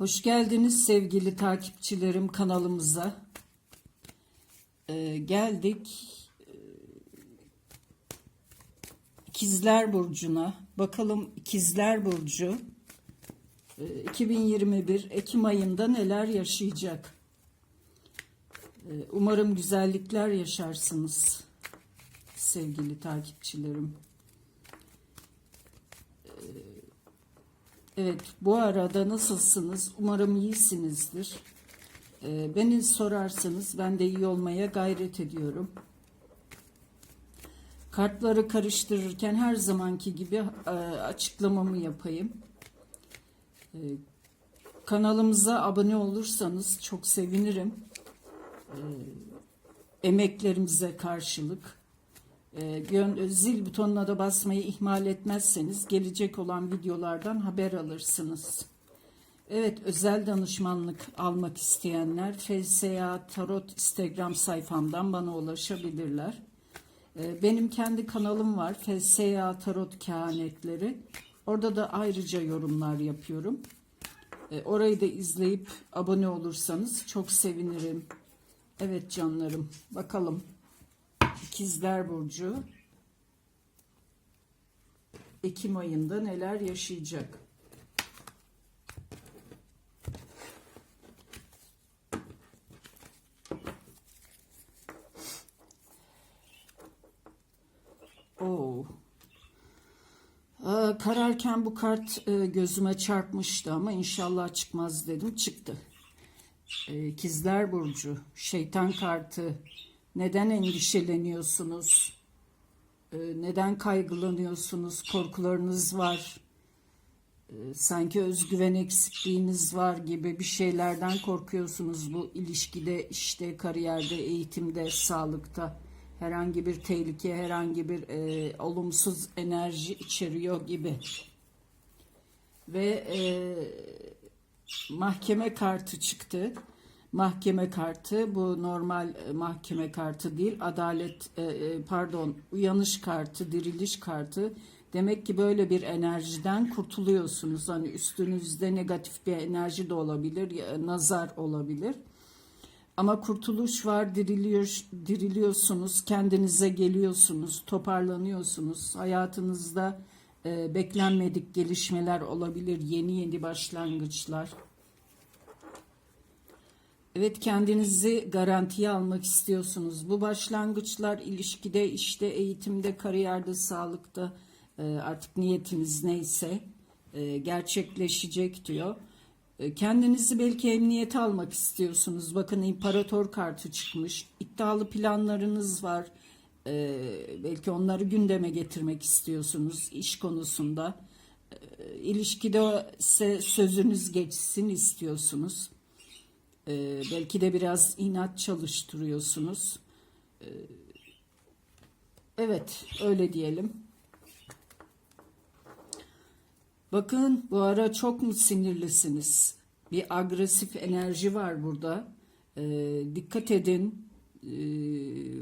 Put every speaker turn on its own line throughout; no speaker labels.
Hoş geldiniz sevgili takipçilerim kanalımıza. Ee, geldik ee, İkizler Burcu'na. Bakalım İkizler Burcu ee, 2021 Ekim ayında neler yaşayacak? Ee, umarım güzellikler yaşarsınız sevgili takipçilerim. Evet, bu arada nasılsınız? Umarım iyisinizdir. Ee, beni sorarsanız ben de iyi olmaya gayret ediyorum. Kartları karıştırırken her zamanki gibi e, açıklamamı yapayım. Ee, kanalımıza abone olursanız çok sevinirim. Ee, emeklerimize karşılık. E, yön- zil butonuna da basmayı ihmal etmezseniz gelecek olan videolardan haber alırsınız. Evet özel danışmanlık almak isteyenler FSA Tarot Instagram sayfamdan bana ulaşabilirler. E, benim kendi kanalım var FSA Tarot Kehanetleri. Orada da ayrıca yorumlar yapıyorum. E, orayı da izleyip abone olursanız çok sevinirim. Evet canlarım bakalım. İkizler Burcu Ekim ayında neler yaşayacak? Oo. Aa, kararken bu kart e, gözüme çarpmıştı ama inşallah çıkmaz dedim. Çıktı. E, İkizler Burcu, şeytan kartı. Neden endişeleniyorsunuz? E, neden kaygılanıyorsunuz? Korkularınız var. E, sanki özgüven eksikliğiniz var gibi bir şeylerden korkuyorsunuz bu ilişkide, işte, kariyerde, eğitimde, sağlıkta. Herhangi bir tehlike, herhangi bir e, olumsuz enerji içeriyor gibi. Ve e, mahkeme kartı çıktı. Mahkeme kartı bu normal e, mahkeme kartı değil. Adalet e, e, pardon uyanış kartı, diriliş kartı. Demek ki böyle bir enerjiden kurtuluyorsunuz. Hani üstünüzde negatif bir enerji de olabilir, nazar olabilir. Ama kurtuluş var, diriliyor, diriliyorsunuz, kendinize geliyorsunuz, toparlanıyorsunuz. Hayatınızda beklenmedik gelişmeler olabilir, yeni yeni başlangıçlar. Evet kendinizi garantiye almak istiyorsunuz. Bu başlangıçlar ilişkide, işte, eğitimde, kariyerde, sağlıkta e, artık niyetiniz neyse e, gerçekleşecek diyor. E, Kendinizi belki emniyete almak istiyorsunuz. Bakın imparator kartı çıkmış. İddialı planlarınız var. Belki onları gündeme getirmek istiyorsunuz iş konusunda. İlişkide ise sözünüz geçsin istiyorsunuz. Ee, belki de biraz inat çalıştırıyorsunuz. Ee, evet, öyle diyelim. Bakın bu ara çok mu sinirlisiniz? Bir agresif enerji var burada. Ee, dikkat edin. Ee,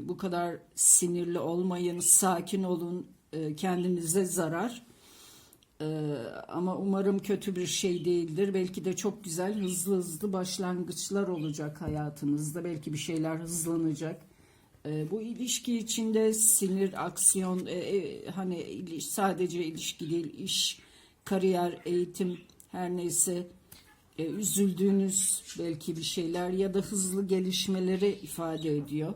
bu kadar sinirli olmayın, sakin olun. Ee, kendinize zarar. Ee, ama umarım kötü bir şey değildir. Belki de çok güzel hızlı hızlı başlangıçlar olacak hayatınızda. Belki bir şeyler hızlanacak. Ee, bu ilişki içinde sinir, aksiyon, e, e, hani sadece ilişki değil, iş, kariyer, eğitim her neyse e, üzüldüğünüz belki bir şeyler ya da hızlı gelişmeleri ifade ediyor.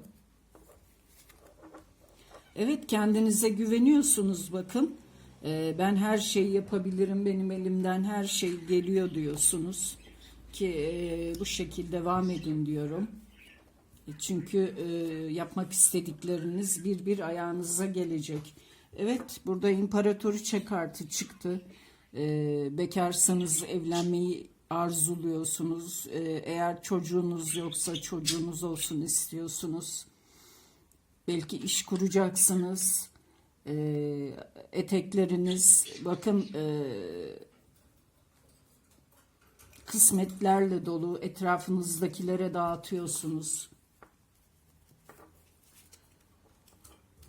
Evet kendinize güveniyorsunuz bakın. Ee, ben her şeyi yapabilirim, benim elimden her şey geliyor diyorsunuz. Ki e, bu şekilde devam edin diyorum. E, Çünkü e, yapmak istedikleriniz bir bir ayağınıza gelecek. Evet burada imparatoriçe kartı çıktı. E, bekarsanız evlenmeyi arzuluyorsunuz. Eğer çocuğunuz yoksa çocuğunuz olsun istiyorsunuz. Belki iş kuracaksınız. Ee, etekleriniz bakın e, kısmetlerle dolu etrafınızdakilere dağıtıyorsunuz.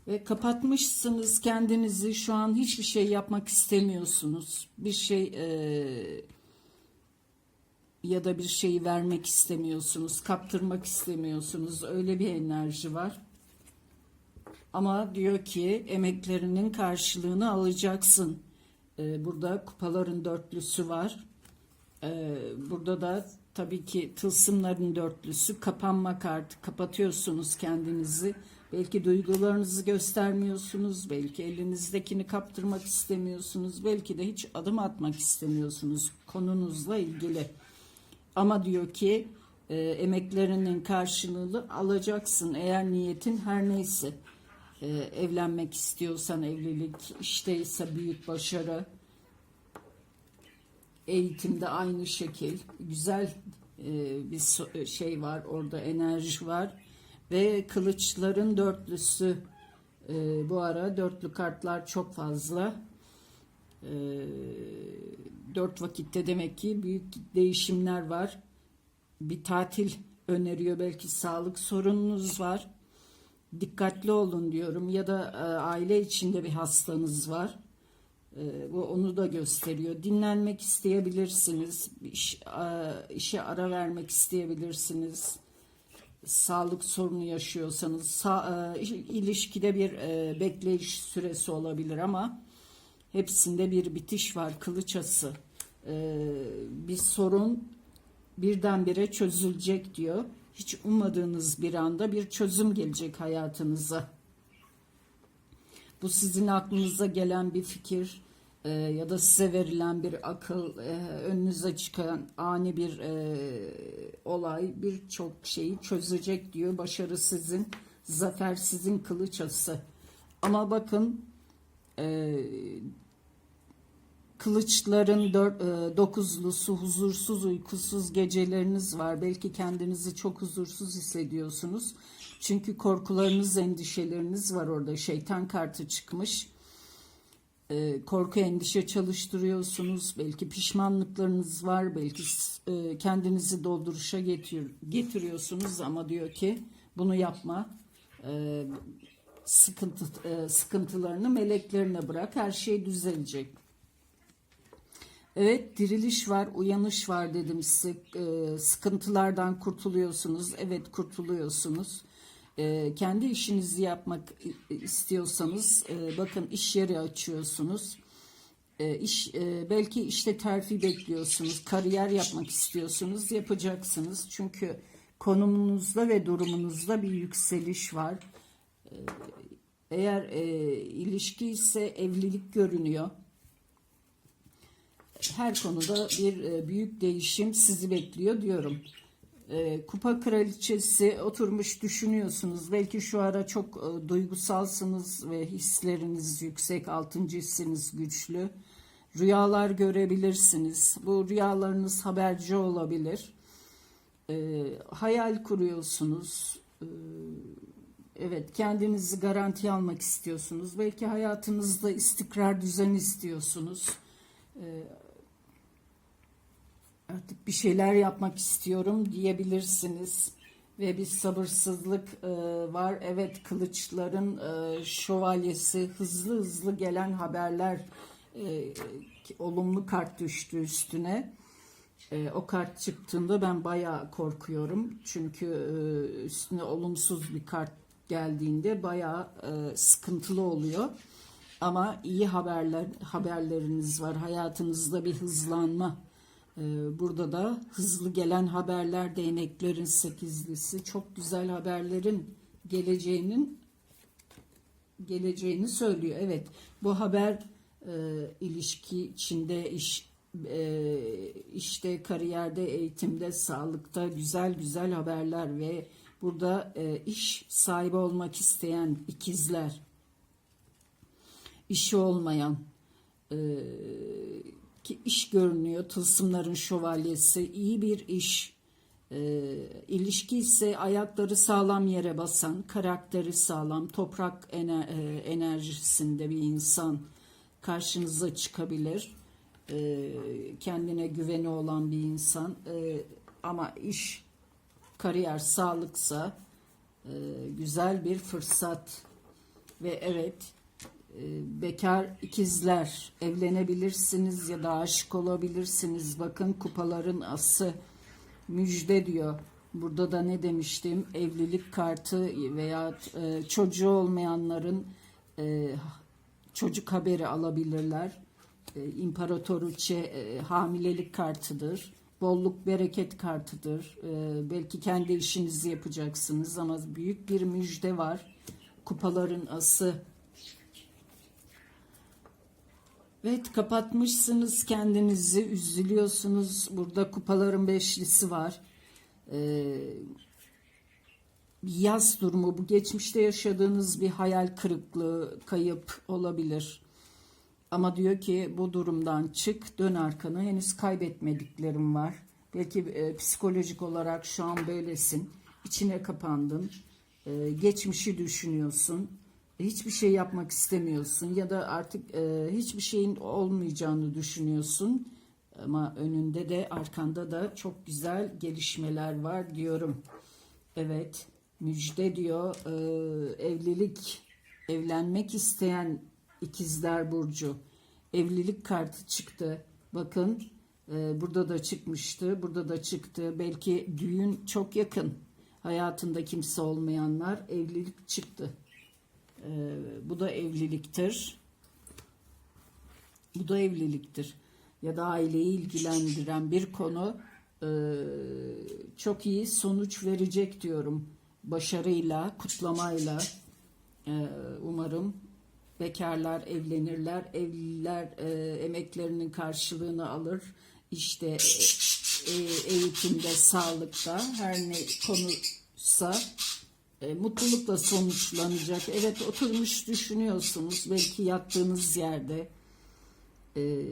Ve kapatmışsınız kendinizi şu an hiçbir şey yapmak istemiyorsunuz. Bir şey e, ya da bir şeyi vermek istemiyorsunuz, kaptırmak istemiyorsunuz. Öyle bir enerji var. Ama diyor ki emeklerinin karşılığını alacaksın. Ee, burada kupaların dörtlüsü var. Ee, burada da tabii ki tılsımların dörtlüsü kapanma kartı. Kapatıyorsunuz kendinizi. Belki duygularınızı göstermiyorsunuz. Belki elinizdekini kaptırmak istemiyorsunuz. Belki de hiç adım atmak istemiyorsunuz konunuzla ilgili. Ama diyor ki e, emeklerinin karşılığını alacaksın. Eğer niyetin her neyse. E, evlenmek istiyorsan evlilik, işteyse büyük başarı, eğitimde aynı şekil. Güzel e, bir so- şey var orada enerji var ve kılıçların dörtlüsü e, bu ara dörtlü kartlar çok fazla. E, dört vakitte demek ki büyük değişimler var. Bir tatil öneriyor belki sağlık sorununuz var. Dikkatli olun diyorum ya da e, aile içinde bir hastanız var. E, bu onu da gösteriyor. Dinlenmek isteyebilirsiniz. İş, e, işe ara vermek isteyebilirsiniz. Sağlık sorunu yaşıyorsanız sa- e, ilişkide bir e, bekleyiş süresi olabilir ama hepsinde bir bitiş var. Kılıçası. E, bir sorun birdenbire çözülecek diyor. Hiç ummadığınız bir anda bir çözüm gelecek hayatınıza. Bu sizin aklınıza gelen bir fikir e, ya da size verilen bir akıl, e, önünüze çıkan ani bir e, olay birçok şeyi çözecek diyor. Başarı sizin, zafer sizin kılıçası. Ama bakın e, kılıçların dört, e, dokuzlusu huzursuz uykusuz geceleriniz var. Belki kendinizi çok huzursuz hissediyorsunuz. Çünkü korkularınız, endişeleriniz var orada. Şeytan kartı çıkmış. E, korku, endişe çalıştırıyorsunuz. Belki pişmanlıklarınız var. Belki e, kendinizi dolduruşa getir, getiriyorsunuz ama diyor ki bunu yapma. E, sıkıntı e, sıkıntılarını meleklerine bırak. Her şey düzelecek. Evet diriliş var, uyanış var dedim size. Ee, sıkıntılardan kurtuluyorsunuz. Evet kurtuluyorsunuz. Ee, kendi işinizi yapmak istiyorsanız e, bakın iş yeri açıyorsunuz. E, iş e, belki işte terfi bekliyorsunuz, kariyer yapmak istiyorsunuz, yapacaksınız. Çünkü konumunuzda ve durumunuzda bir yükseliş var. E, eğer e, ilişki ise evlilik görünüyor her konuda bir e, büyük değişim sizi bekliyor diyorum. E, Kupa kraliçesi oturmuş düşünüyorsunuz. Belki şu ara çok e, duygusalsınız ve hisleriniz yüksek, altıncı hissiniz güçlü. Rüyalar görebilirsiniz. Bu rüyalarınız haberci olabilir. Hayal kuruyorsunuz. Evet, kendinizi garanti almak istiyorsunuz. Belki hayatınızda istikrar düzen istiyorsunuz. Artık bir şeyler yapmak istiyorum diyebilirsiniz. Ve bir sabırsızlık e, var. Evet kılıçların e, şövalyesi hızlı hızlı gelen haberler e, olumlu kart düştü üstüne. E, o kart çıktığında ben bayağı korkuyorum. Çünkü e, üstüne olumsuz bir kart geldiğinde bayağı e, sıkıntılı oluyor. Ama iyi haberler haberleriniz var. Hayatınızda bir hızlanma. Ee, Burada da hızlı gelen haberler, değneklerin sekizlisi, çok güzel haberlerin geleceğinin geleceğini söylüyor. Evet, bu haber e, ilişki içinde, iş e, işte, kariyerde, eğitimde, sağlıkta güzel güzel haberler ve burada e, iş sahibi olmak isteyen ikizler, işi olmayan, e, ki iş görünüyor. Tılsımların şövalyesi iyi bir iş. E, ilişki ise ayakları sağlam yere basan, karakteri sağlam, toprak ener, e, enerjisinde bir insan karşınıza çıkabilir. E, kendine güveni olan bir insan. E, ama iş, kariyer, sağlıksa e, güzel bir fırsat. Ve evet bekar ikizler evlenebilirsiniz ya da aşık olabilirsiniz. Bakın kupaların ası müjde diyor. Burada da ne demiştim? Evlilik kartı veya e, çocuğu olmayanların e, çocuk haberi alabilirler. E, İmparatoriçe e, hamilelik kartıdır. Bolluk bereket kartıdır. E, belki kendi işinizi yapacaksınız ama büyük bir müjde var. Kupaların ası. Evet kapatmışsınız kendinizi üzülüyorsunuz. Burada kupaların beşlisi var. Ee, yaz durumu bu geçmişte yaşadığınız bir hayal kırıklığı kayıp olabilir. Ama diyor ki bu durumdan çık dön arkanı henüz kaybetmediklerim var. Belki e, psikolojik olarak şu an böylesin. içine kapandın. E, geçmişi düşünüyorsun. Hiçbir şey yapmak istemiyorsun ya da artık e, hiçbir şeyin olmayacağını düşünüyorsun. Ama önünde de arkanda da çok güzel gelişmeler var diyorum. Evet müjde diyor e, evlilik evlenmek isteyen ikizler burcu evlilik kartı çıktı. Bakın e, burada da çıkmıştı burada da çıktı. Belki düğün çok yakın hayatında kimse olmayanlar evlilik çıktı. E, bu da evliliktir. Bu da evliliktir ya da aileyi ilgilendiren bir konu e, çok iyi sonuç verecek diyorum. Başarıyla, kutlamayla e, umarım bekarlar evlenirler, evliler e, emeklerinin karşılığını alır. İşte e, eğitimde, sağlıkta her ne konuysa e, mutlulukla sonuçlanacak. Evet oturmuş düşünüyorsunuz. Belki yattığınız yerde e,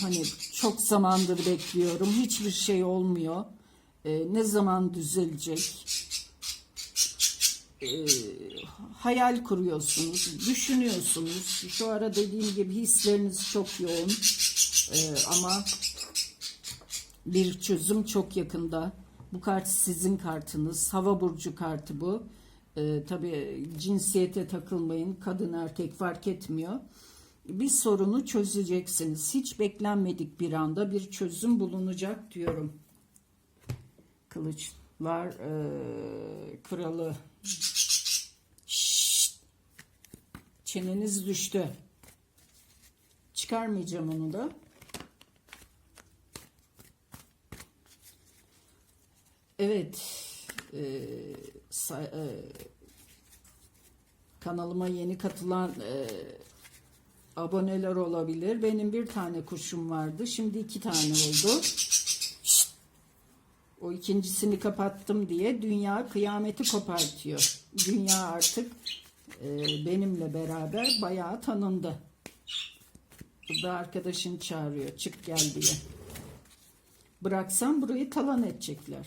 hani çok zamandır bekliyorum. Hiçbir şey olmuyor. E, ne zaman düzelecek? E, hayal kuruyorsunuz düşünüyorsunuz. Şu ara dediğim gibi hisleriniz çok yoğun. E, ama bir çözüm çok yakında bu kart sizin kartınız hava burcu kartı bu e, tabii cinsiyete takılmayın kadın erkek fark etmiyor bir sorunu çözeceksiniz. Hiç beklenmedik bir anda bir çözüm bulunacak diyorum. Kılıçlar e, kralı. Şşt. Çeneniz düştü. Çıkarmayacağım onu da. Evet. E, sa, e, kanalıma yeni katılan e, aboneler olabilir. Benim bir tane kuşum vardı. Şimdi iki tane oldu. O ikincisini kapattım diye dünya kıyameti kopartıyor. Dünya artık e, benimle beraber bayağı tanındı. Burada arkadaşın çağırıyor. Çık gel diye. Bıraksam burayı talan edecekler.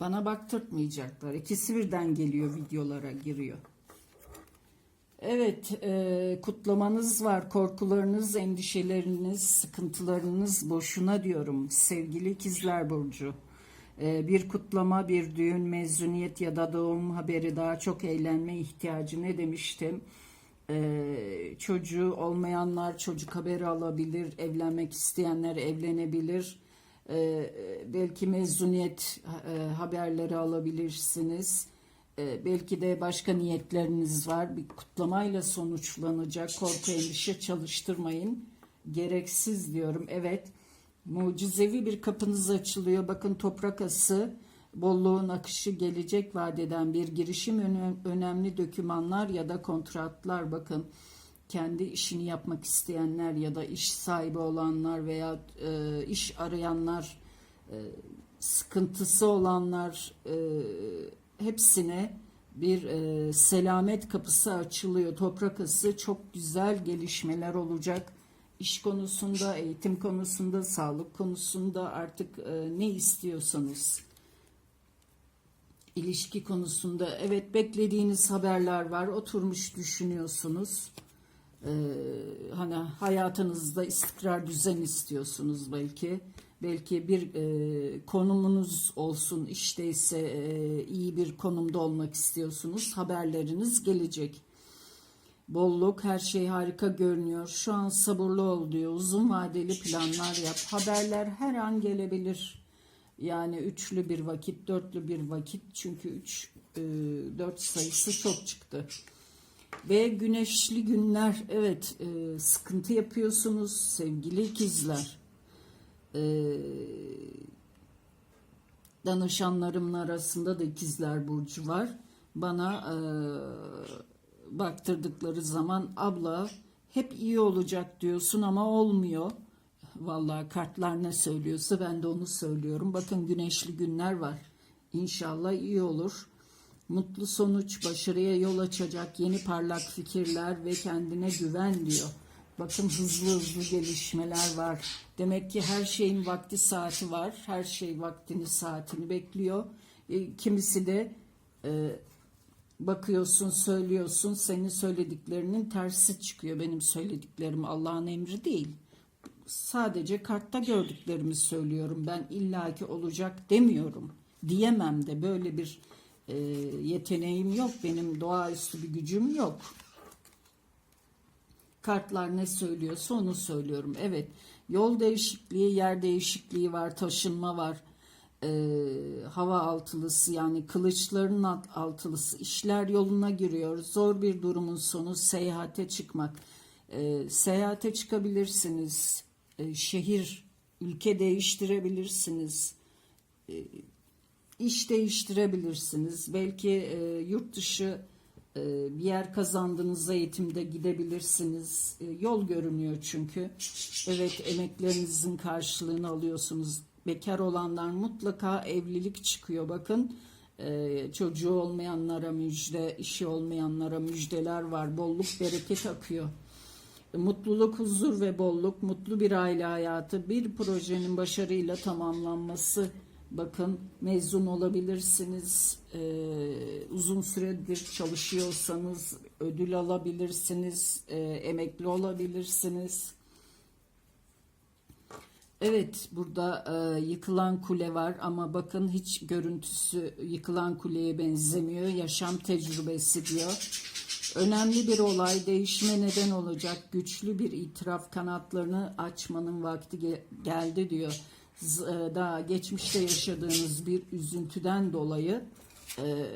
Bana baktırtmayacaklar. İkisi birden geliyor videolara giriyor. Evet, e, kutlamanız var. Korkularınız, endişeleriniz, sıkıntılarınız boşuna diyorum. Sevgili ikizler Burcu. E, bir kutlama, bir düğün, mezuniyet ya da doğum haberi daha çok eğlenme ihtiyacı ne demiştim? E, çocuğu olmayanlar çocuk haberi alabilir. Evlenmek isteyenler evlenebilir. E, belki mezuniyet e, haberleri alabilirsiniz e, belki de başka niyetleriniz var. Bir kutlamayla sonuçlanacak. Korku endişe çalıştırmayın. Gereksiz diyorum. Evet. Mucizevi bir kapınız açılıyor. Bakın toprak ası bolluğun akışı gelecek vadeden bir girişim önemli dokümanlar ya da kontratlar bakın kendi işini yapmak isteyenler ya da iş sahibi olanlar veya e, iş arayanlar e, sıkıntısı olanlar e, hepsine bir e, selamet kapısı açılıyor. Toprak ısı çok güzel gelişmeler olacak. İş konusunda, eğitim konusunda, sağlık konusunda artık e, ne istiyorsanız ilişki konusunda evet beklediğiniz haberler var. Oturmuş düşünüyorsunuz. Ee, hani hayatınızda istikrar düzen istiyorsunuz belki belki bir e, konumunuz olsun işteyse e, iyi bir konumda olmak istiyorsunuz haberleriniz gelecek. bolluk, her şey harika görünüyor. Şu an sabırlı ol diyor. Uzun vadeli planlar yap. Haberler her an gelebilir. Yani üçlü bir vakit, dörtlü bir vakit. Çünkü üç, e, dört sayısı çok çıktı. Ve güneşli günler, evet e, sıkıntı yapıyorsunuz sevgili ikizler. E, danışanlarımın arasında da ikizler burcu var. Bana e, baktırdıkları zaman abla hep iyi olacak diyorsun ama olmuyor. Vallahi kartlar ne söylüyorsa ben de onu söylüyorum. Bakın güneşli günler var. İnşallah iyi olur. Mutlu sonuç, başarıya yol açacak yeni parlak fikirler ve kendine güven diyor. Bakın hızlı hızlı gelişmeler var. Demek ki her şeyin vakti saati var. Her şey vaktini saatini bekliyor. E, kimisi de e, bakıyorsun söylüyorsun senin söylediklerinin tersi çıkıyor. Benim söylediklerim Allah'ın emri değil. Sadece kartta gördüklerimi söylüyorum. Ben illaki olacak demiyorum. Diyemem de böyle bir e, yeteneğim yok. Benim doğaüstü bir gücüm yok. Kartlar ne söylüyorsa onu söylüyorum. Evet yol değişikliği, yer değişikliği var, taşınma var. Ee, hava altılısı yani kılıçların alt- altılısı işler yoluna giriyor. Zor bir durumun sonu seyahate çıkmak. Ee, seyahate çıkabilirsiniz. Ee, şehir, ülke değiştirebilirsiniz. İş değiştirebilirsiniz. Belki e, yurt dışı e, bir yer kazandığınızda eğitimde gidebilirsiniz. E, yol görünüyor çünkü. Evet emeklerinizin karşılığını alıyorsunuz. Bekar olanlar mutlaka evlilik çıkıyor. Bakın e, çocuğu olmayanlara müjde, işi olmayanlara müjdeler var. Bolluk bereket akıyor. E, Mutluluk, huzur ve bolluk, mutlu bir aile hayatı, bir projenin başarıyla tamamlanması. Bakın mezun olabilirsiniz, Ee, uzun süredir çalışıyorsanız ödül alabilirsiniz, Ee, emekli olabilirsiniz. Evet, burada e, yıkılan kule var ama bakın hiç görüntüsü yıkılan kuleye benzemiyor. Yaşam tecrübesi diyor. Önemli bir olay değişime neden olacak güçlü bir itiraf kanatlarını açmanın vakti ge- geldi diyor. E, Daha geçmişte yaşadığınız bir üzüntüden dolayı e,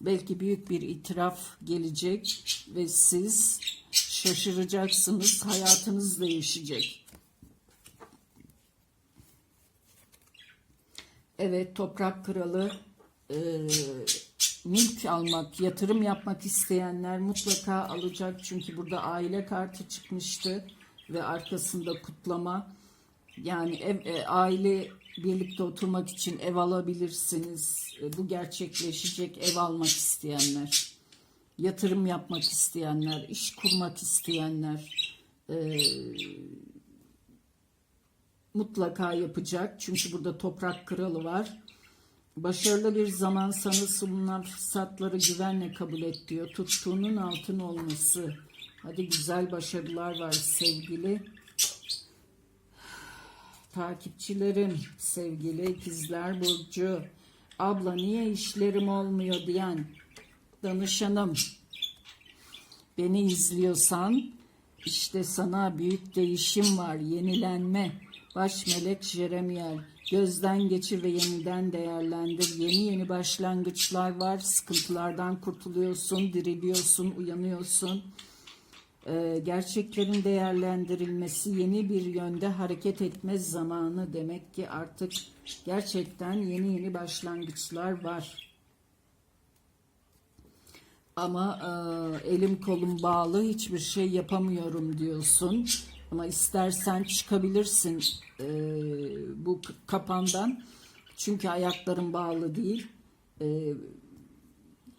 belki büyük bir itiraf gelecek ve siz şaşıracaksınız, hayatınız değişecek. Evet, toprak kralı e, mülk almak, yatırım yapmak isteyenler mutlaka alacak. Çünkü burada aile kartı çıkmıştı ve arkasında kutlama. Yani ev, e, aile birlikte oturmak için ev alabilirsiniz. E, bu gerçekleşecek ev almak isteyenler, yatırım yapmak isteyenler, iş kurmak isteyenler e, mutlaka yapacak. Çünkü burada toprak kralı var. Başarılı bir zaman sana sunulan fırsatları güvenle kabul et diyor. Tuttuğunun altın olması. Hadi güzel başarılar var sevgili takipçilerim, sevgili ikizler Burcu. Abla niye işlerim olmuyor diyen danışanım. Beni izliyorsan işte sana büyük değişim var, yenilenme. Baş melek Jeremiel, gözden geçir ve yeniden değerlendir. Yeni yeni başlangıçlar var, sıkıntılardan kurtuluyorsun, diriliyorsun, uyanıyorsun. Ee, gerçeklerin değerlendirilmesi, yeni bir yönde hareket etme zamanı demek ki artık gerçekten yeni yeni başlangıçlar var. Ama e, elim kolum bağlı hiçbir şey yapamıyorum diyorsun. Ama istersen çıkabilirsin e, bu kapandan. Çünkü ayakların bağlı değil. E,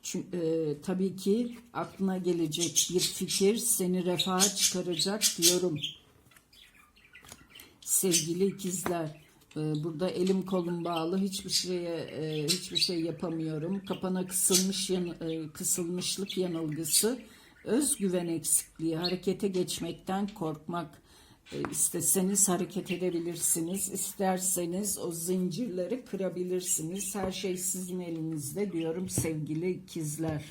çünkü, e, tabii ki aklına gelecek bir fikir seni refaha çıkaracak diyorum. Sevgili ikizler, e, burada elim kolum bağlı, hiçbir şeye e, hiçbir şey yapamıyorum. Kapana kısılmış yan, e, kısılmışlık yanılgısı, özgüven eksikliği, harekete geçmekten korkmak. E, isteseniz hareket edebilirsiniz, isterseniz o zincirleri kırabilirsiniz. Her şey sizin elinizde diyorum sevgili ikizler.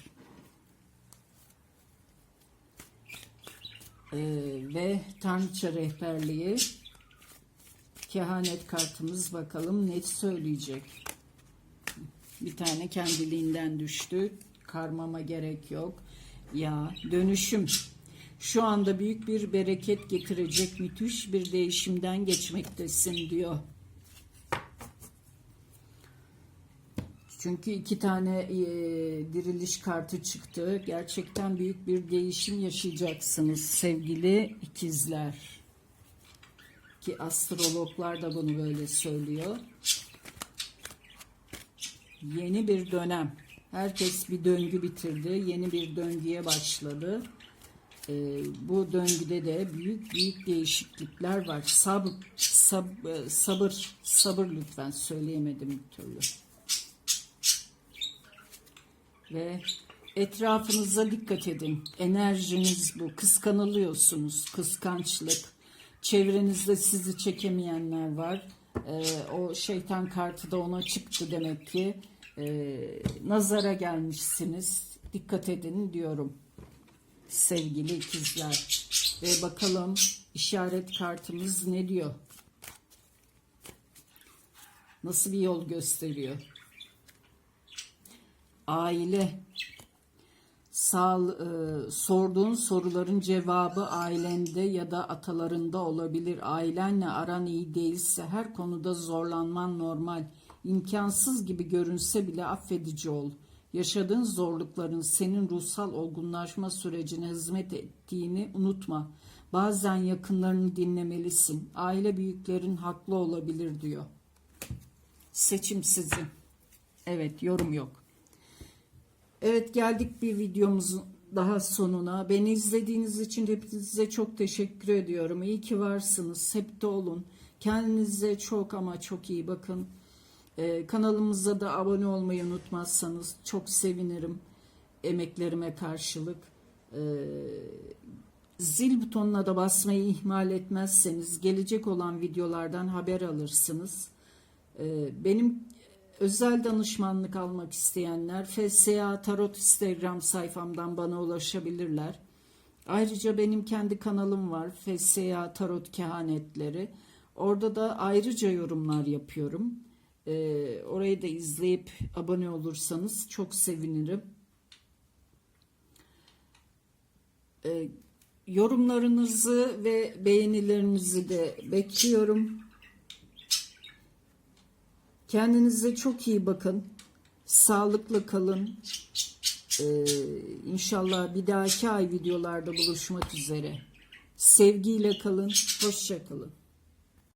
Ee, ve Tanrıça rehberliği kehanet kartımız bakalım ne söyleyecek. Bir tane kendiliğinden düştü. Karmama gerek yok. Ya dönüşüm. Şu anda büyük bir bereket getirecek müthiş bir değişimden geçmektesin diyor. Çünkü iki tane e, diriliş kartı çıktı. Gerçekten büyük bir değişim yaşayacaksınız sevgili ikizler. Ki astrologlar da bunu böyle söylüyor. Yeni bir dönem. Herkes bir döngü bitirdi. Yeni bir döngüye başladı. Ee, bu döngüde de büyük büyük değişiklikler var. Sabır, sab- sabır, sabır lütfen söyleyemedim bir türlü. Ve etrafınıza dikkat edin. Enerjiniz bu. Kıskanılıyorsunuz. Kıskançlık. Çevrenizde sizi çekemeyenler var. Ee, o şeytan kartı da ona çıktı demek ki. Ee, nazara gelmişsiniz. Dikkat edin diyorum. Sevgili ikizler. Ve bakalım işaret kartımız ne diyor? Nasıl bir yol gösteriyor? aile sağ, e, sorduğun soruların cevabı ailende ya da atalarında olabilir. Ailenle aran iyi değilse her konuda zorlanman normal. İmkansız gibi görünse bile affedici ol. Yaşadığın zorlukların senin ruhsal olgunlaşma sürecine hizmet ettiğini unutma. Bazen yakınlarını dinlemelisin. Aile büyüklerin haklı olabilir diyor. Seçim sizin. Evet, yorum yok. Evet geldik bir videomuzun daha sonuna. Beni izlediğiniz için hepinize çok teşekkür ediyorum. İyi ki varsınız. Hep de olun. Kendinize çok ama çok iyi bakın. Ee, kanalımıza da abone olmayı unutmazsanız çok sevinirim. Emeklerime karşılık. Ee, zil butonuna da basmayı ihmal etmezseniz gelecek olan videolardan haber alırsınız. Ee, benim özel danışmanlık almak isteyenler FSA Tarot Instagram sayfamdan bana ulaşabilirler. Ayrıca benim kendi kanalım var FSA Tarot Kehanetleri. Orada da ayrıca yorumlar yapıyorum. Ee, orayı da izleyip abone olursanız çok sevinirim. Ee, yorumlarınızı ve beğenilerinizi de bekliyorum. Kendinize çok iyi bakın. Sağlıklı kalın. Ee, inşallah bir dahaki ay videolarda buluşmak üzere. Sevgiyle kalın. Hoşça kalın.